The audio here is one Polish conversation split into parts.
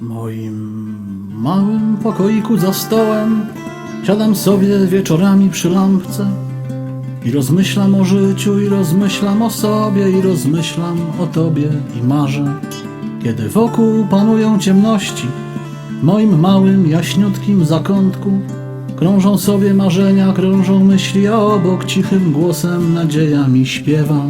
moim małym pokoiku za stołem siadam sobie wieczorami przy lampce i rozmyślam o życiu, i rozmyślam o sobie, i rozmyślam o tobie i marzę. Kiedy wokół panują ciemności, w moim małym, jaśniutkim zakątku krążą sobie marzenia, krążą myśli, a obok cichym głosem nadzieja mi śpiewa.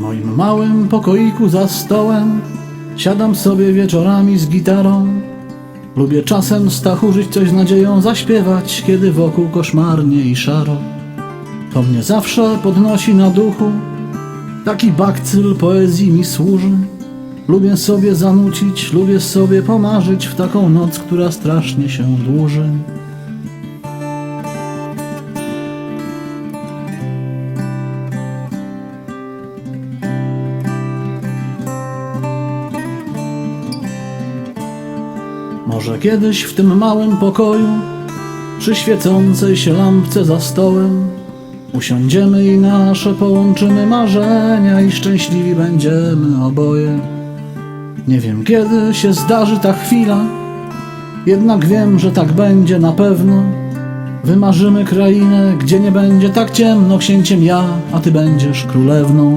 Moim małym pokoiku za stołem siadam sobie wieczorami z gitarą. Lubię czasem stachurzyć coś z nadzieją zaśpiewać, kiedy wokół koszmarnie i szaro. To mnie zawsze podnosi na duchu, taki bakcyl poezji mi służy. Lubię sobie zanucić, lubię sobie pomarzyć w taką noc, która strasznie się dłuży. Może kiedyś w tym małym pokoju, przy świecącej się lampce za stołem, usiądziemy i nasze połączymy marzenia i szczęśliwi będziemy oboje. Nie wiem kiedy się zdarzy ta chwila, jednak wiem, że tak będzie na pewno. Wymarzymy krainę, gdzie nie będzie tak ciemno, księciem ja, a ty będziesz królewną.